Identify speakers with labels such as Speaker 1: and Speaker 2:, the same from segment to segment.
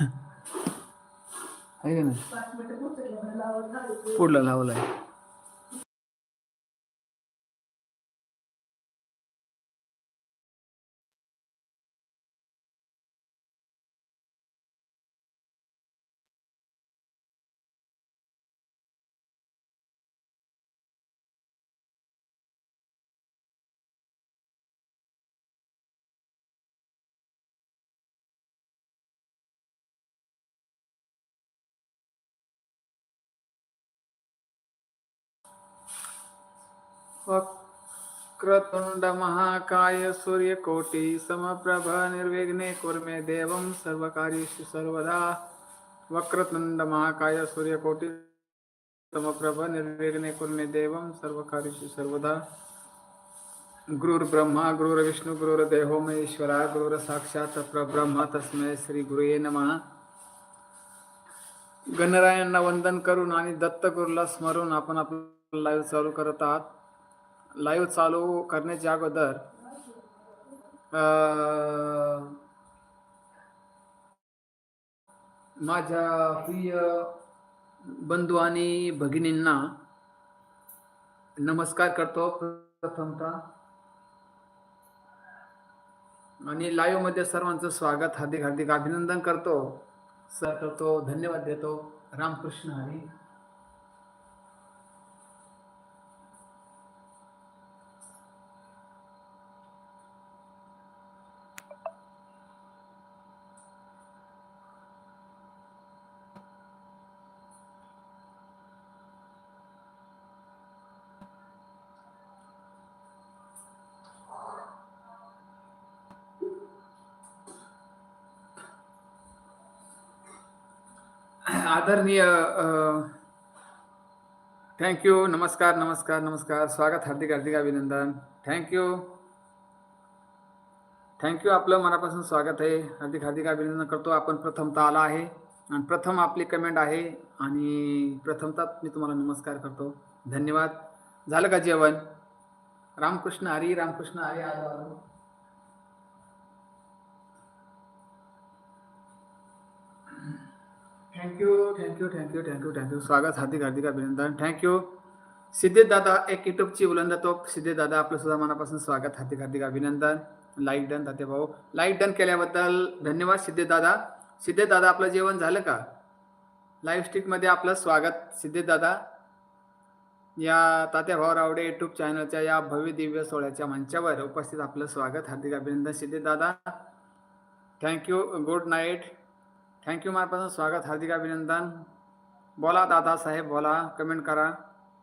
Speaker 1: आहे का नाही? पुढला लावलाय. वक्रतुंड महाकाय सूर्यकोटि समप्रभ निर्विघ्ने कुर्मे देवं सर्वकार्येषु सर्वदा। वक्रतुंड महाकाय सूर्यकोटि समप्रभ निर्विघ्ने कुर्मे देवं सर्वकार्येषु सर्वदा। गुरुर्ब्रह्मा गुरुर्विष्णु गुरुर्देहो महेश्वरा गुरुर्साक्षात् परब्रह्म तस्मै श्री गुरुये नमः। गणरायांना वंदन करून आणि दत्तगुरूला स्मरून आपण आपलं लाईव्ह चालू करत आहात. लाईव्ह चालू करण्याच्या अगोदर माझ्या प्रिय बंधू आणि भगिनींना नमस्कार करतो प्रथमतः. आणि लाईव्हमध्ये सर्वांचं स्वागत हार्दिक हार्दिक अभिनंदन करतो. सर करतो धन्यवाद देतो. रामकृष्ण हरी. आदरणीय थँक्यू नमस्कार नमस्कार नमस्कार स्वागत हार्दिक हार्दिक अभिनंदन. थँक्यू थँक्यू आपलं मनापासून स्वागत आहे. हार्दिक हार्दिक अभिनंदन करतो. आपण प्रथमता आला आहे. आणि प्रथम आपली कमेंट आहे. आणि प्रथमतात मी तुम्हाला नमस्कार करतो. धन्यवाद. झालं का जेवण? Ramkrishna Hari Ramkrishna Hari thank you thank you thank you thank you thank you स्वागत हार्दिक हार्दिक अभिनंदन. थँक्यू सिद्धेश दादा एक युट्यूबची बुलंद तो सिद्धेश दादा आपलं सुद्धा मनापासून स्वागत हार्दिक हार्दिक अभिनंदन. लाईक डन ताते भाऊ. लाईक डन केल्याबद्दल धन्यवाद सिद्धेश दादा. सिद्धेश दादा आपलं जेवण झालं का? लाईव्ह स्टिकमध्ये आपलं स्वागत सिद्धेश दादा. या तात्या भाऊ रावडे युट्यूब चॅनलच्या या भव्य दिव्य सोहळ्याच्या मंचावर उपस्थित आपलं स्वागत हार्दिक अभिनंदन सिद्धेश दादा. थँक्यू गुड नाईट थँक्यू मार्फत स्वागत हार्दिक अभिनंदन बोला दादा साहेब बोला कमेंट करा.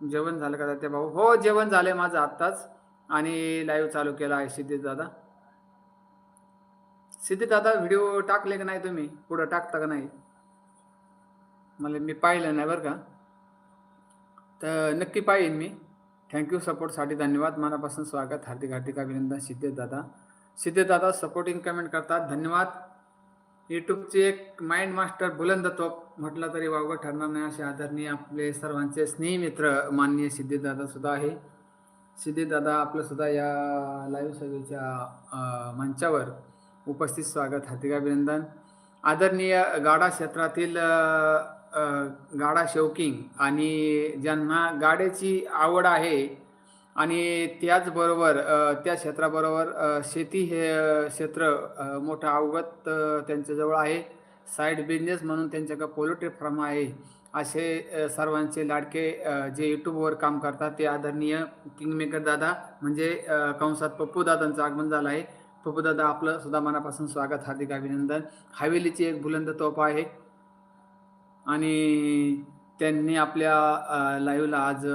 Speaker 1: जेवण झालं का ते भाऊ? हो जेवण झाले माझं आत्ताच. आणि लाईव्ह चालू केला आहे सिद्धित दादा. सिद्धित दादा व्हिडिओ टाकले का नाही तुम्ही? पुढं टाकता का नाही? मला मी पाहिलं नाही बरं का. तर नक्की पाहिन मी. थँक्यू सपोर्टसाठी धन्यवाद. मनापासून स्वागत. हार्दिक हार्दिक अभिनंदन सिद्धेश दादा. सिद्धेश दादा सपोर्टिंग कमेंट करतात. धन्यवाद. यूट्यूबचे एक माइंड मास्टर बुलंद तोप म्हटलं तरी वावगं ठरणार नाही असे आदरणीय आपले सर्वांचे स्नेही मित्र माननीय सिद्धिदादा सुद्धा आहे. सिद्धिदादा आपलं सुद्धा या लाईव्ह सभेच्या मंचावर उपस्थित स्वागत हार्दिक अभिनंदन. आदरणीय गाडा क्षेत्रातील गाडा शौकिंग आणि ज्यांना गाड्याची आवड आहे आणि त्याचबरोबर अ, त्या क्षेत्राबरोबर अ, शेती हे अ, क्षेत्र अ, मोठं अवगत अ, त्यांच्याजवळ आहे. साईड बिझनेस म्हणून त्यांच्याकडे पोल्ट्री फार्म आहे. असे अ, सर्वांचे लाडके अ, जे यूट्यूबवर काम करतात ते आदरणीय किंगमेकर दादा म्हणजे अ, कंसात पप्पू दादांचं आगमन झालं आहे. पप्पू दादा आपलं सुद्धा मनापासून स्वागत हार्दिक अभिनंदन. हवेलीची एक बुलंद तोफ आहे. आणि त्यांनी आपल्या लाईव्हला आज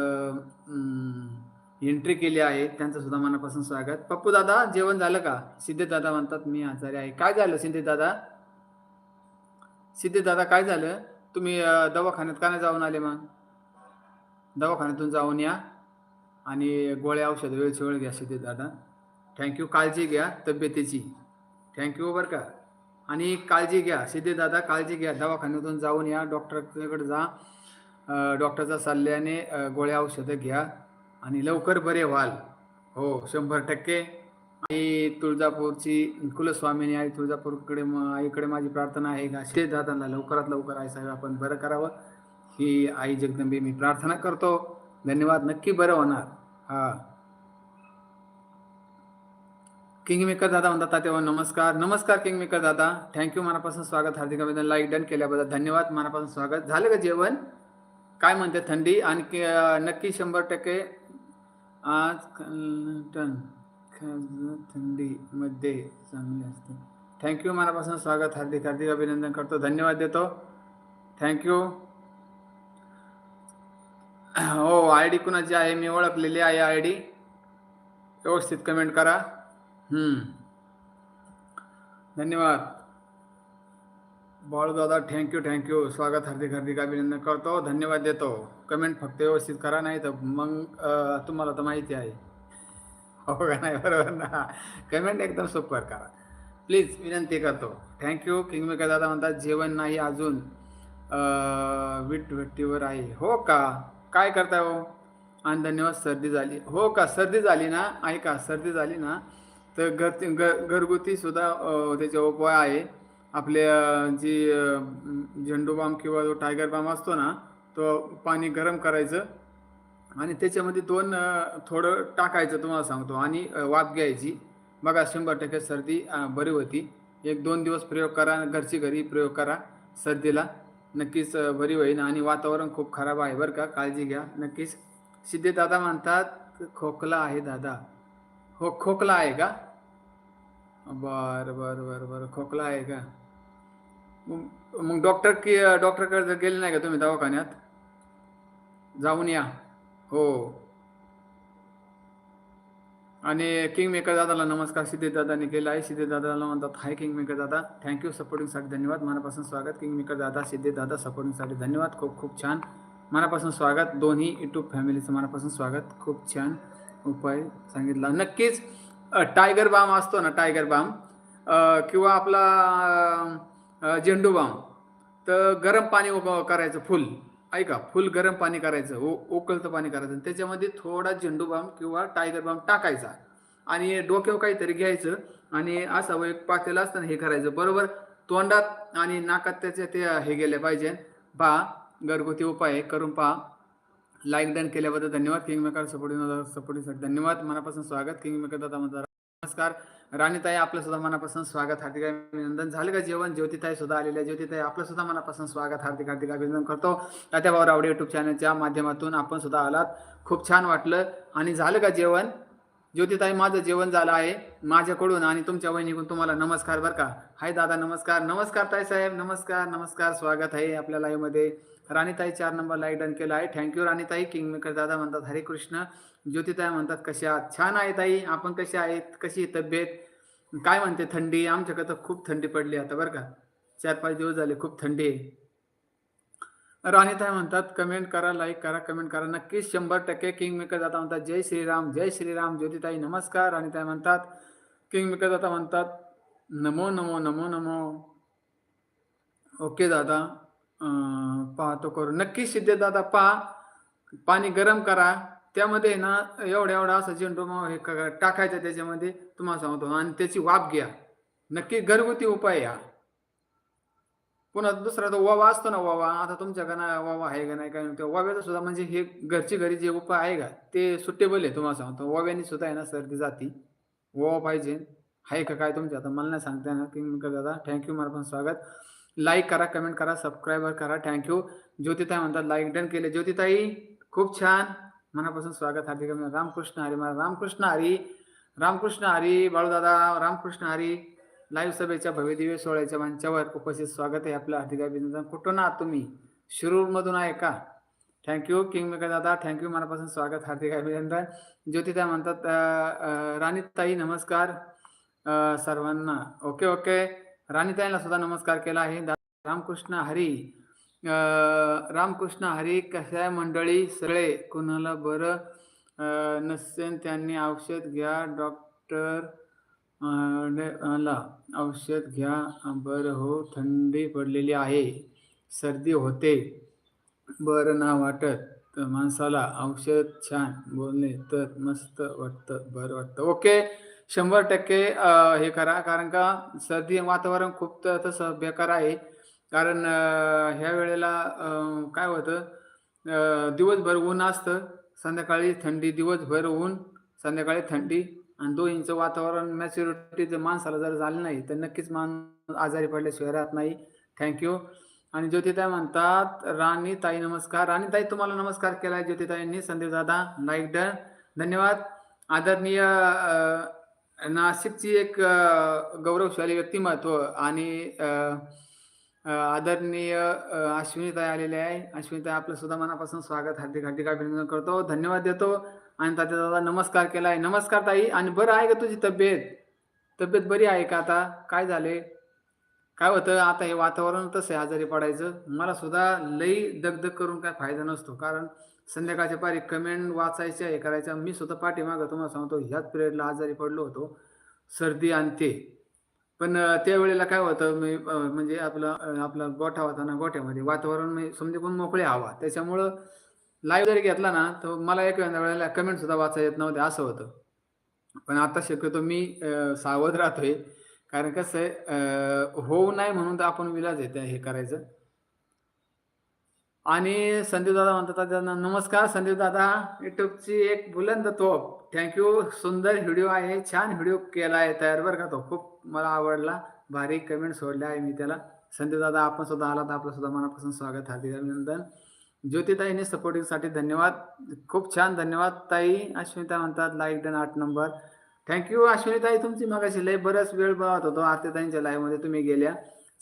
Speaker 1: एंट्री केली आहे. त्यांचं सुद्धा मनापासून स्वागत. पप्पू दादा जेवण झालं का? सिद्धेदादा म्हणतात मी आजारी आहे. काय झालं सिद्धेश दादा काय झालं? तुम्ही दवाखान्यात का नाही जाऊन आले मग? दवाखान्यातून जाऊन या आणि गोळ्या औषध वेळची वेळ घ्या सिद्धेदादा. थँक्यू काळजी घ्या तब्येतीची. थँक्यू बरं का. आणि काळजी घ्या सिद्धेदादा काळजी घ्या. दवाखान्यातून जाऊन या. डॉक्टरकडे जा. डॉक्टरच्या सल्ल्याने गोळ्या औषधं घ्या. आणि लवकर बरे व्हाल. हो शंभर टक्के. आई तुळजापूरची कुलस्वामीनी आई तुळजापूरकडे आईकडे माझी प्रार्थना आहे का शेत दादांना लवकरात लवकर आई साहेब आपण बरं करावं. ही आई जगदंबी मी प्रार्थना करतो. धन्यवाद नक्की बरं होणार. हा. किंग मेकर दादा म्हणतात तेव्हा नमस्कार. नमस्कार किंग मेकर दादा थँक्यू मनापासून स्वागत हार्दिक अभिनंदन लाईक डन केल्याबद्दल धन्यवाद मनापासून स्वागत. झालं का जेवण? काय म्हणते थंडी? आणखी नक्की शंभर टक्के. आज टन थंडीमध्ये चांगले असते. थँक्यू मनापासून स्वागत. हार्दिक हार्दिक अभिनंदन करतो. धन्यवाद देतो. थँक्यू हो आय डी कुणाची आहे? मी ओळखलेली आहे आय डी व्यवस्थित कमेंट करा. धन्यवाद. बाळू दादा थँक्यू थँक्यू स्वागत हार्दिक हार्दिक अभिनंदन करतो धन्यवाद देतो. कमेंट फक्त व्यवस्थित करा नाही तर मग तुम्हाला तर माहिती आहे. हो का नाही? बरोबर ना? कमेंट एकदम सुपर करा. प्लीज विनंती करतो. थँक्यू किंगमेकर दादा म्हणतात जेवण नाही अजून. अं, वीट भट्टीवर आहे. हो का? काय करताय हो? आणि धन्यवाद सर्दी झाली. हो का? सर्दी झाली ना? ऐका सर्दी झाली ना? तर घर घरगुतीसुद्धा त्याचे उपाय आहे. आपले जी झेंडू बाम किंवा जो टायगर बाम असतो ना तो पाणी गरम करायचं आणि त्याच्यामध्ये दोन थोडं टाकायचं तुम्हाला सांगतो आणि वाफ घ्यायची. बघा शंभर टक्के सर्दी बरी होती. एक दोन दिवस प्रयोग करा घरची घरी प्रयोग करा सर्दीला. नक्कीच बरी होईल आणि वातावरण खूप खराब आहे बरं का काळजी घ्या. नक्कीच. सिद्धे दादा म्हणतात खोकला आहे दादा. हो खोकला आहे का? बरं बरं बरं बरं खोकला आहे का? मग मग डॉक्टर की डॉक्टरकडे जर गेले नाही का तुम्ही दवाखान्यात? जाऊन या. हो. आणि किंग मेकर दादाला नमस्कार सिद्धे दादाने केला आहे. सिद्धे दादाला म्हणतात हाय किंग मेकर दादा थँक्यू सपोर्टिंगसाठी धन्यवाद. मनापासून स्वागत. किंग मेकर दादा सिद्धे दादा सपोर्टिंगसाठी धन्यवाद. खूप खूप छान. मनापासून स्वागत. दोन्ही यूट्यूब फॅमिलीचं मनापासून स्वागत. खूप छान उपाय सांगितला. नक्कीच टायगर बाम असतो ना टायगर बाम किंवा आपला झेंडू बाम. तर गरम पाणी करायचं फुल. ऐका फुल गरम पाणी करायचं ओ ओकलतं पाणी करायचं. त्याच्यामध्ये थोडा झेंडू बाम किंवा टायगर बाम टाकायचा. आणि डोक्यावर काहीतरी घ्यायचं आणि असं एक पातेलं असताना हे करायचं. बरोबर? तोंडात आणि नाकात त्याचे ते हे गेले पाहिजे. पहा घरगुती उपाय करून पहा. लाईक डन केल्याबद्दल धन्यवाद. किंग मेकर सपोर्टिंग सपोर्टिंगसाठी धन्यवाद. मनापासून स्वागत. किंग मेकर दादा नमस्कार. राणीताई आपलं सुद्धा मनापासून स्वागत हार्दिक अभिनंदन. झालं का जेवण? ज्योतिताई सुद्धा आलेल्या ज्योतिताई आपलं सुद्धा मनापासून स्वागत हार्दिक हार्दिक अभिनंदन करतो. तात्या भाऊ रावडे युट्यूब चॅनलच्या माध्यमातून आपण सुद्धा आलात. खूप छान वाटलं. आणि झालं का जेवण? ज्योतिताई माझं जेवण झालं आहे. माझ्याकडून आणि तुमच्या वहिनीकडून तुम्हाला नमस्कार बरं का. हाय दादा नमस्कार. नमस्कार ताई साहेब. नमस्कार नमस्कार. स्वागत आहे आपल्या लाईव्हमध्ये राणीताई चार नंबर लाईक डन केला आहे. थँक्यू राणीताई किंग मेकर दादा म्हणतात हरे कृष्ण. ज्योतिताई म्हणतात कशा आहात? छान आहे ताई आपण कशा आहेत? कशी तब्येत? काय म्हणते थंडी? आमच्याकडे तर खूप थंडी पडली आता बरं का? चार पाच दिवस झाले खूप थंडी आहे. राणीताई म्हणतात कमेंट करा लाईक करा कमेंट करा. नक्कीच शंभर टक्के किंग मेकर दादा म्हणतात जय श्रीराम जय श्रीराम. ज्योतिताई नमस्कार. राणीताई म्हणतात किंग मेकर दादा म्हणतात नमो नमो नमो नमो. ओके दादा. पाहतो करू. नक्की सिद्धे दादा पहा. पाणी गरम करा. त्यामध्ये ना एवढा एवढा असं झेंडू हे टाकायचं त्याच्यामध्ये तुम्हाला सांगतो. आणि त्याची वाफ घ्या. नक्की घरगुती उपाय या पुन्हा दुसरा तो वावा असतो ना वावा. आता तुमच्याकडे ना वावा आहे का नाही काय त्या वाव्याचा सुद्धा म्हणजे हे घरची घरी जे उपाय आहे का ते सुटेबल आहे तुम्हाला सांगतो. वाव्याने सुद्धा आहे ना सर्दी जाती. वावा पाहिजे. आहे का काय तुमच्या? आता मला नाही सांगता ना की दादा थँक्यू मला पण स्वागत. लाईक करा कमेंट करा सबस्क्राईबर करा. थँक्यू ज्योतिताई म्हणतात लाईक डन केले. ज्योतिताई खूप छान. मनापासून स्वागत. हार्दिक रामकृष्ण हरी मला रामकृष्ण हरी. रामकृष्ण हरी. बाळूदादा रामकृष्ण हरी. लाईव्ह सभेच्या भव्यदिव्य सोहळ्याच्या मंचावर उपस्थित स्वागत आहे आपलं. हार्दिक अभिनंदन. कुठून आहात तुम्ही? शिरूरमधून आहे का? थँक्यू किंग मेकर दादा. थँक्यू मनापासून स्वागत. हार्दिक अभिनंदन. ज्योतिताई म्हणतात राणीताई नमस्कार. सर्वांना. ओके ओके राणीताईला सुद्धा नमस्कार केला आहे. रामकृष्ण हरी रामकृष्ण हरी कशा मंडळी? सगळे कुणाला बरं? नसेन नसेल त्यांनी औषध घ्या डॉक्टर औषध घ्या. बरं हो थंडी पडलेली आहे. सर्दी होते. बरं ना वाटत माणसाला. औषध छान. बोलणे तर मस्त वाटतं बरं वाटतं. ओके. शंभर टक्के हे करा. कारण का सर्दी वातावरण खूप तसं बेकार आहे. कारण ह्या वेळेला काय होतं दिवसभर ऊन असतं. संध्याकाळी थंडी दिवसभर ऊन संध्याकाळी थंडी. आणि दोन्हीचं वातावरण मॅच्युरिटी जर माणसाला जर झालं नाही तर नक्कीच माणूस आजारी पडल्याशिवाय राहत नाही. थँक्यू आणि ज्योतिताई म्हणतात राणी ताई नमस्कार. राणी ताई तुम्हाला नमस्कार केलाय ज्योतिताईंनी. संदीप दादा लाईक डन धन्यवाद. आदरणीय नाशिकची एक अ, गौरवशाली व्यक्तिमत्व आणि अ, अ, आदरणीय अ, अश्विनीताई आलेले आहे. अश्विनीताई आपलं सुद्धा मनापासून स्वागत हार्दिक हार्दिक अभिनंदन करतो. धन्यवाद देतो. आणि तात्या दादा नमस्कार केलाय. नमस्कार ताई. आणि बरं आहे का तुझी तब्येत? तब्येत बरी आहे का आता? काय झाले? काय होतं? आता हे वातावरण तसं आहे? आजारी पडायचं? मला सुद्धा लई दगदग करून काय फायदा नसतो. कारण संध्याकाळच्या पारी कमेंट वाचायच्या हे करायच्या. मी सुद्धा पाठीमागं तुम्हाला सांगतो ह्याच पिरियडला आजारी पडलो होतो सर्दी आणि ते. पण त्यावेळेला काय होतं मी म्हणजे आपलं आपला गोठा होता ना गोठ्यामध्ये वातावरण म्हणजे समजे पण मोकळे हवा. त्याच्यामुळं लाईव्ह जरी घेतला ना तर मला एक वेळेला कमेंट सुद्धा वाचा येत नव्हते असं होतं. पण आता शक्यतो मी सावध राहतोय. कारण कसं आहे होऊ नाही म्हणून तर आपण विलाज येते हे करायचं. आणि संदीप दादा म्हणतात त्यांना नमस्कार संदीप दादा. युट्यूबची एक बुलंद तोप थँक्यू सुंदर व्हिडिओ आहे. छान व्हिडिओ केला आहे तयार बरं का तो. खूप मला आवडला. भारी कमेंट सोडला आहे मी त्याला. संदीप दादा आपण सुद्धा तर आपलं सुद्धा मनापासून स्वागत हार्दिक अभिनंदन. ज्योतिताईने सपोर्टिंगसाठी धन्यवाद. खूप छान धन्यवाद ताई. अश्विता म्हणतात लाईक डन आठ नंबर थँक्यू अश्विनीताई. तुमची मगाशी लय बराच वेळ बघत होतो. आरतीताईंच्या लाईव्हमध्ये तुम्ही गेल्या.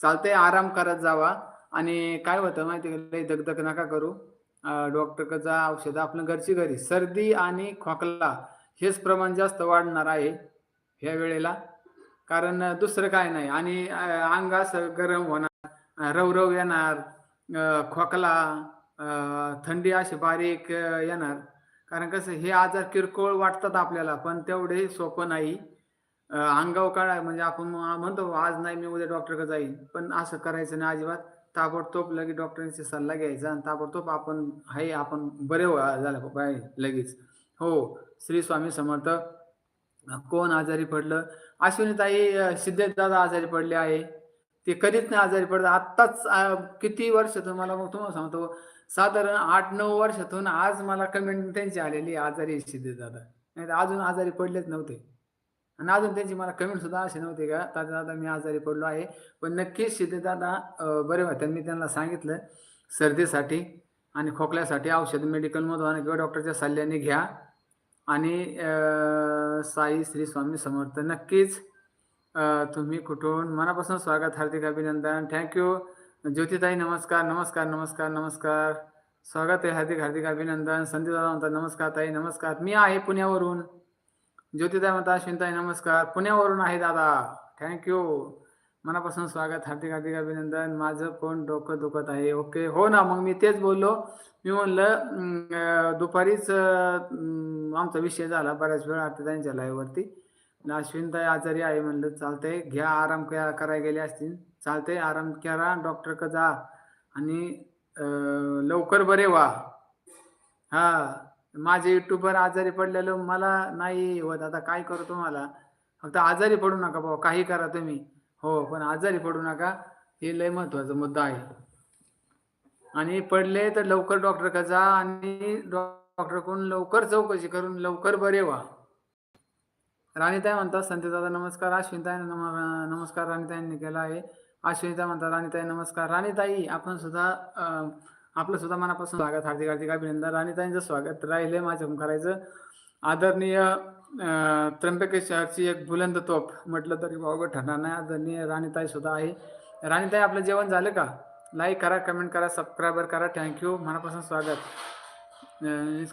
Speaker 1: चालते आराम करत जावा. आणि काय होतं माहिती का? लय दगदग नका करू. डॉक्टरकडे औषध आपलं घरची घरी. सर्दी आणि खोकला हेच प्रमाण जास्त वाढणार आहे ह्या वेळेला. कारण दुसरं काय नाही. आणि अं, अंग असं गरम होणार अं, रवरव येणार अं, खोकला अं, थंडी अशी बारीक अं, येणार. कारण कसं हे आजार किरकोळ वाटतात आपल्याला पण तेवढे सोपं नाही. अं, अंगावर काढा म्हणजे आपण म्हणतो आज नाही मी उद्या डॉक्टरकडे जाईन. पण असं करायचं नाही अजिबात. ताबडतोब लगेच डॉक्टरांचा सल्ला घ्यायचा आणि ताबडतोब आपण हाय आपण बरे हो- झालं पाहिजे लगेच. हो श्री स्वामी समर्थ. कोण आजारी पडलं? अश्विनीताई सिद्धेशदादा आजारी पडले आहे. ते कधीच नाही आजारी पडत. आत्ताच किती वर्षातून तुम्हाला मग तुम्हाला सांगतो साधारण आठ नऊ वर्षातून आज मला कमेंट त्यांची आलेली आजारी सिद्धेशदादा. नाही तर अजून आजारी पडलेच नव्हते. आणि अजून त्यांची मला कमेंट सुद्धा अशी नव्हती का दादा दादा मी आजारी पडलो आहे. पण नक्कीच शिते दादा बरे होते. मी त्यांना सांगितलं सर्दीसाठी आणि खोकल्यासाठी औषध मेडिकलमधून आणि किंवा डॉक्टरच्या सल्ल्याने घ्या. आणि साई श्री स्वामी समर्थ. नक्कीच तुम्ही कुठून मनापासून स्वागत हार्दिक अभिनंदन. थँक्यू ज्योतिताई नमस्कार नमस्कार नमस्कार नमस्कार. स्वागत आहे हार्दिक हार्दिक अभिनंदन. संदीप दादा म्हणतात नमस्कार ताई नमस्कार. मी आहे पुण्यावरून. ज्योतिताई म्हणतात शिंताई नमस्कार. पुण्यावरून आहे दादा. थँक्यू मनापासून स्वागत हार्दिक हार्दिक अभिनंदन. माझं पण डोकं दुखत आहे. ओके हो ना मग मी तेच बोललो. मी म्हणलं दुपारीच आमचा विषय झाला बऱ्याच वेळा आता त्यांच्या लाईव्हवरती अश्विनताई आजारी आहे म्हणलं चालतंय. घ्या आराम करा करायला गेले असतील. चालतंय आराम करा डॉक्टर जा आणि लवकर बरे व्हा. हा. माझे युट्यूबवर आजारी पडलेलं मला नाही होत. आता काय करू तुम्हाला? फक्त आजारी पडू नका भाऊ. काही करा तुम्ही. हो पण आजारी पडू नका. हे लय महत्त्वाचा मुद्दा आहे. आणि पडले तर लवकर डॉक्टरकडे जा आणि डॉक्टरकडून लवकर चौकशी करून लवकर बरे व्हा. राणीताई म्हणतात संतेदादा नमस्कार. अश्विनताई नम नमस्कार. राणीताईंनी केला आहे. अश्विनीताई म्हणतात राणीताई नमस्कार. राणीताई आपण सुद्धा आपलं सुद्धा मनापासून स्वागत हार्दिक हार्दिक अभिनंदन. राणीताईंचं स्वागत राहिले माझ्या करायचं आदरणीय त्र्यंबकेश्वरची एक बुलंद तोप म्हटलं तरी वावगं ठरणार नाही. आदरणीय राणीताई सुद्धा आहे. राणीताई आपलं जेवण झालं का? लाईक करा कमेंट करा सबस्क्रायबर करा. थँक्यू मनापासून स्वागत.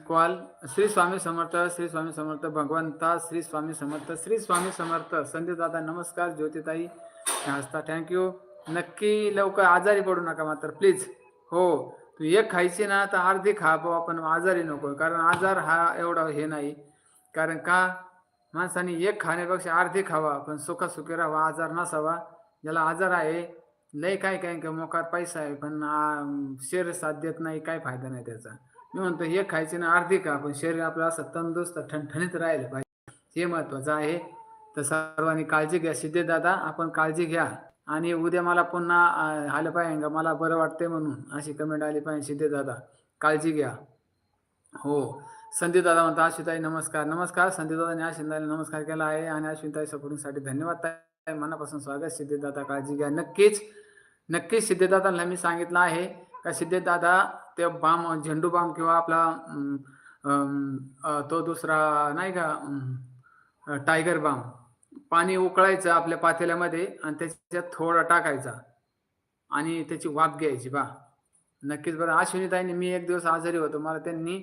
Speaker 1: कॉल श्री स्वामी समर्थ श्री स्वामी समर्थ भगवंता श्री स्वामी समर्थ श्री स्वामी समर्थ. संदीप दादा नमस्कार. ज्योतिताई हस्ता थँक्यू नक्की लवकर आजारी पडू नका मात्र प्लीज हो. तू एक खायची ना तर अर्धी खा बाबा पण आजारी नको. कारण आजार हा एवढा हे नाही. कारण का? माणसाने एक खाण्यापेक्षा अर्धी खावा पण सुखासुखी राहावा आजार नसावा. ज्याला आजार आहे लय काय काय काय मोकार पैसा आहे पण शरीर साथ देत नाही काय फायदा नाही त्याचा. मी म्हणतो हे खायचे ना अर्धी खा पण शरीर आपलं असं तंदुरुस्त ठणठणीत राहिलं. पाहिजे हे महत्वाचं आहे. तर सर्वांनी काळजी घ्या. सिद्धे दादा आपण काळजी घ्या. आणि उद्या मला पुन्हा आलं पाहिजे का? मला बरं वाटतंय म्हणून अशी कमेंट आली पाहिजे सिद्धे दादा. काळजी घ्या. हो. संदीप दादा म्हणता अश्विताई नमस्कार. नमस्कार. संदीप दादाने नमस्कार केला आहे आणि अश्विताई सपोर्टिंगसाठी धन्यवाद ताई. मनापासून स्वागत. सिद्धेश दादा काळजी घ्या. नक्कीच नक्कीच सिद्धेदादांना मी सांगितलं आहे का सिद्धेश दादा ते बाम झेंडू बाम किंवा आपला तो दुसरा नाही का टायगर बाम. पाणी उकळायचं आपल्या पातेल्यामध्ये आणि त्याच्यात थोडा टाकायचा. आणि त्याची वाफ घ्यायची बा नक्कीच बरं. अश्विनीताईंनी मी एक दिवस आजारी होतो. मला त्यांनी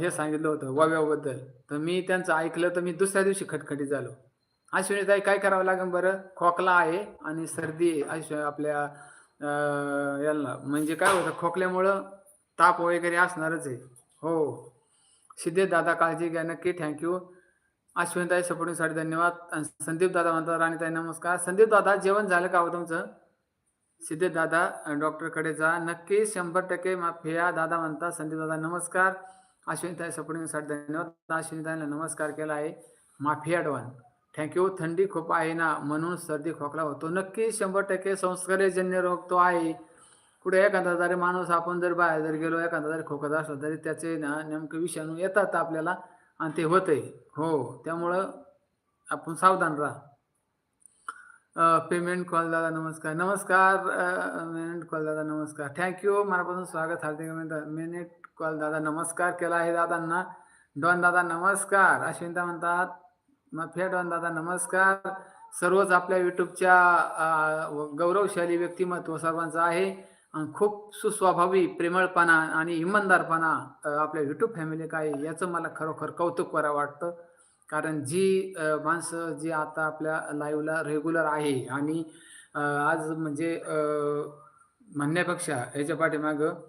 Speaker 1: हे सांगितलं होतं वाव्याबद्दल. तर मी त्यांचं ऐकलं तर मी दुसऱ्या दिवशी खटखटीत झालो. अश्विनीताई काय करावं लागेल बरं? खोकला आहे आणि सर्दी अश्व आपल्या याला म्हणजे काय होतं? खोकल्यामुळं ताप वगैरे असणारच आहे. हो. सिद्धेश दादा काळजी घ्या. नक्की थँक्यू अश्विनताई सपोर्टिंगसाठी धन्यवाद. संदीप दादा म्हणतात राणीताई नमस्कार. संदीप दादा जेवण झालं का हो तुमचं? सिद्धेश दादा डॉक्टर डॉक्टरकडे जा. नक्की शंभर टक्के माफिया दादा म्हणतात संदीप दादा नमस्कार. अश्विनताई सपोर्टिंगसाठी धन्यवाद. अश्विनताईला नमस्कार केला आहे. माफिया डॉन थँक्यू थंडी खूप आहे ना म्हणून सर्दी खोकला होतो. नक्की शंभर टक्के संस्कारजन्य रोग तो आहे. कुठे एखादा जरी माणूस आपण जर बाहेर जर गेलो एखादा जरी खोकत असला तरी त्याचे ना नेमके विषाणू येतात आपल्याला. आणि ते होतंय. हो त्यामुळं आपण सावधान राहा. पेमेंट कॉल दादा नमस्कार. नमस्कार पेमेंट कॉल दादा नमस्कार. थँक्यू मनापासून स्वागत हार्दिक मिनिट कॉल दादा नमस्कार केला आहे दादांना. डॉन दादा नमस्कार. अश्विंता म्हणतात माफिया डॉन दादा नमस्कार. सर्वच आपल्या युट्यूबच्या गौरवशाली व्यक्तिमत्व सर्वांचं आहे. खूप सुस्वभावी प्रेमळपणा आणि इमानदारपणा आपल्या युट्यूब फॅमिली काय याचं मला खरोखर कौतुक करा वाटतं. कारण जी माणसं जी आता आपल्या लाईव्हला रेग्युलर आहे आणि आज म्हणजे म्हणण्यापेक्षा याच्या पाठीमागं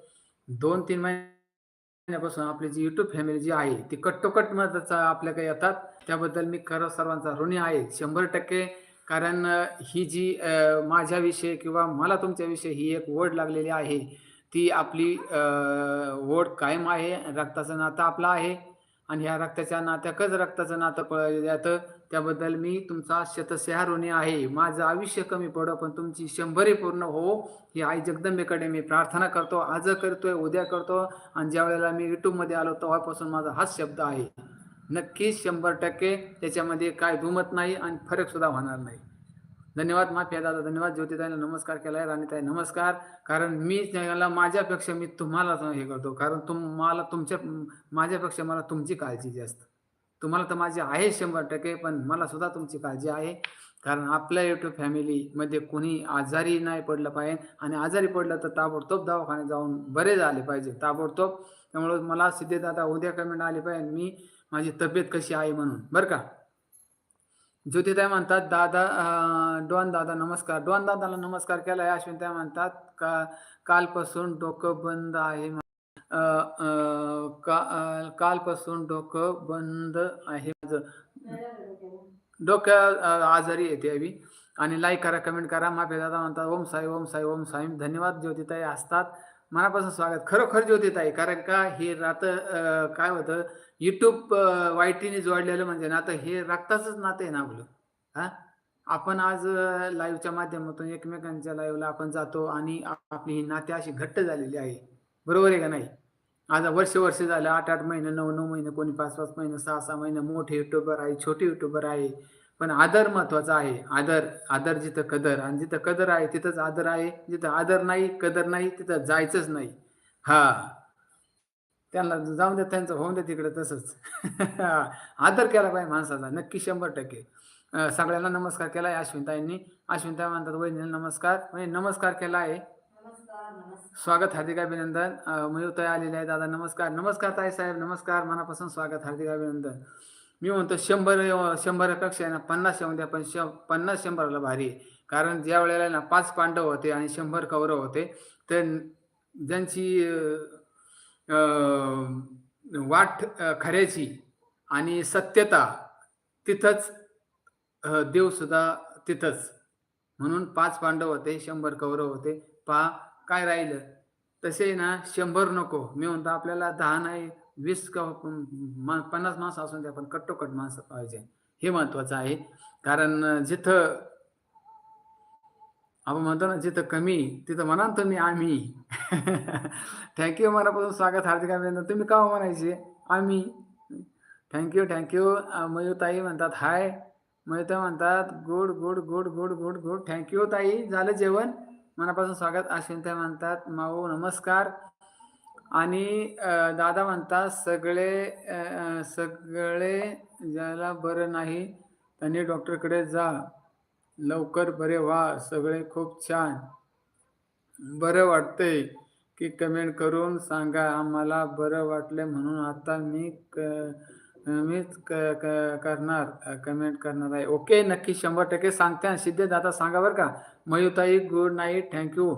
Speaker 1: दोन तीन महिन्यापासून आपली जी युट्यूब फॅमिली जी आहे ती कट्टोकट मग आपल्या काही येतात. त्याबद्दल मी खरं सर्वांचा ऋणी आहे. शंभर टक्के कारण ही जी माझ्याविषयी किंवा मला तुमच्याविषयी ही एक ओढ लागलेली आहे ती आपली ओढ कायम आहे रक्ताचं नातं आपलं आहे आणि ह्या रक्ताच्या नात्याकच रक्ताचं नातं पळलं जातं त्याबद्दल मी तुमचा शतसेहार होणे आहे माझं आयुष्य कमी पडो पण तुमची शंभरी पूर्ण हो ही आई जगदंबेकडे मी प्रार्थना करतो आज करतोय उद्या करतो आणि ज्या वेळेला मी युट्यूबमध्ये आलो तेव्हापासून माझा हाच शब्द आहे. नक्कीच शंभर टक्के. त्याच्यामध्ये काय दुमत नाही आणि फरक सुद्धा होणार नाही. धन्यवाद माफिया दादा धन्यवाद ज्योतिताईला नमस्कार केला आहे राणीताई नमस्कार. कारण मी त्याला माझ्यापेक्षा मी तुम्हाला हे करतो. कारण तुम्हाला तुमच्या माझ्यापेक्षा मला तुमची काळजी जास्त. तुम्हाला तर माझी आहे शंभर टक्के पण मला सुद्धा तुमची काळजी आहे. कारण आपल्या युट्यूब फॅमिलीमध्ये कोणी आजारी नाही पडलं पाहिजे आणि आजारी पडलं तर ताबडतोब दवाखान्यात जाऊन बरे झाले पाहिजे. ताबडतोब. त्यामुळं मला सिद्धेदादा उद्या कमेंट आली पाहिजे. मी माझी तब्येत कशी आहे म्हणून बरं का? ज्योतिताई म्हणतात दादा डॉन दादा नमस्कार. डॉन दादाला नमस्कार केला आहे अश्विनताई म्हणतात का कालपासून डोकं बंद आहे का कालपासून डोकं बंद आहे माझं. डोक्या आजारी येते अवी आणि लाईक करा कमेंट करा. माफी दादा म्हणतात ओम साई ओम साई ओम साई. धन्यवाद ज्योतिताई असतात. मनापासून स्वागत. खरोखर ज्योतिताई कारण का हे रात काय होतं युट्यूब वाईटीने जोडलेलं म्हणजे नातं हे रक्ताचंच नातं आहे ना आपलं हा? आपण आज लाईव्हच्या माध्यमातून एकमेकांच्या लाईव्हला आपण जातो आणि आपली ही नाते अशी घट्ट झालेली आहे. बरोबर आहे का नाही? आज वर्ष वर्ष झालं आठ आठ महिने नऊ नऊ महिने कोणी पाच पाच महिने सहा सहा महिने मोठे युट्यूबर आहे छोटे युट्यूबर आहे. पण आदर महत्त्वाचा आहे. आदर आदर जिथं कदर आणि जिथं कदर आहे तिथंच आदर आहे. जिथं आदर नाही कदर नाही तिथं जायचंच नाही. हा. त्यांना जाऊन दे त्यांचं होऊन दे तिकडे तसंच. आदर केला पाहिजे माणसाचा नक्की शंभर टक्के. सगळ्यांना नमस्कार केला आहे अश्विनताईंनी. अश्विनताई म्हणतात वहिनी नमस्कार. वहिनी नमस्कार केला आहे. स्वागत हार्दिक अभिनंदन. मयूरताई आलेले आहे दादा नमस्कार. नमस्कार ताई साहेब नमस्कार. मनापासून स्वागत हार्दिक अभिनंदन. मी म्हणतो शंभर शंभरापेक्षा आहे ना पन्नास येऊन द्या पण श पन्नास शंभराला भारी आहे. कारण ज्या वेळेला ना पाच पांडव होते आणि शंभर कौरव होते तर ज्यांची वाट खऱ्याची आणि सत्यता तिथंच देवसुद्धा तिथंच. म्हणून पाच पांडव होते शंभर कौरव होते. पहा काय राहिलं? तसे ना शंभर नको. मी म्हणतो आपल्याला दहा नाही वीस का पन्नास माणसं असून द्या पण कट्टोकट माणसं पाहिजे. हे महत्त्वाचं आहे. कारण जिथं आपण म्हणतो ना जिथं कमी तिथं म्हणा तुम्ही आम्ही. थँक्यू मनापासून स्वागत हार्दिक अभिनंदन. तुम्ही का हो म्हणायचे? आम्ही. थँक्यू थँक्यू मयूताई म्हणतात हाय. मयूता म्हणतात good good good good good good. Thank you ताई. झालं जेवण? मनापासून स्वागत. अश्विनताई म्हणतात माऊ नमस्कार. आणि दादा म्हणतात सगळे सगळे ज्याला बरं नाही त्यांनी डॉक्टरकडे जा. लवकर बरे व्हा. सगळे खूप छान. बरं वाटतंय की कमेंट करून सांगा. आम्हाला बरं वाटलं म्हणून आता मी क मीच क क करणार कमेंट करणार आहे. ओके नक्की शंभर टक्के सांगते आणि सिद्धे दादा सांगा बरं का. Mayutai good night thank you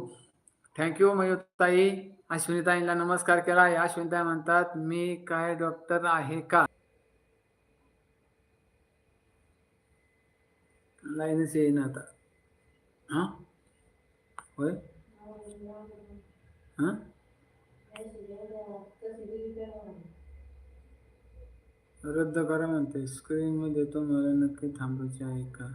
Speaker 1: thank you Mayutai. अश्विनीताईंना नमस्कार केला. आहे अश्विनीताई म्हणतात मी काय डॉक्टर आहे का? लाईनच येईन आता. हां? होय? हां रद्द करा म्हणते. स्क्रीनमध्ये तुम्हाला नक्की थांबायचे आहे का?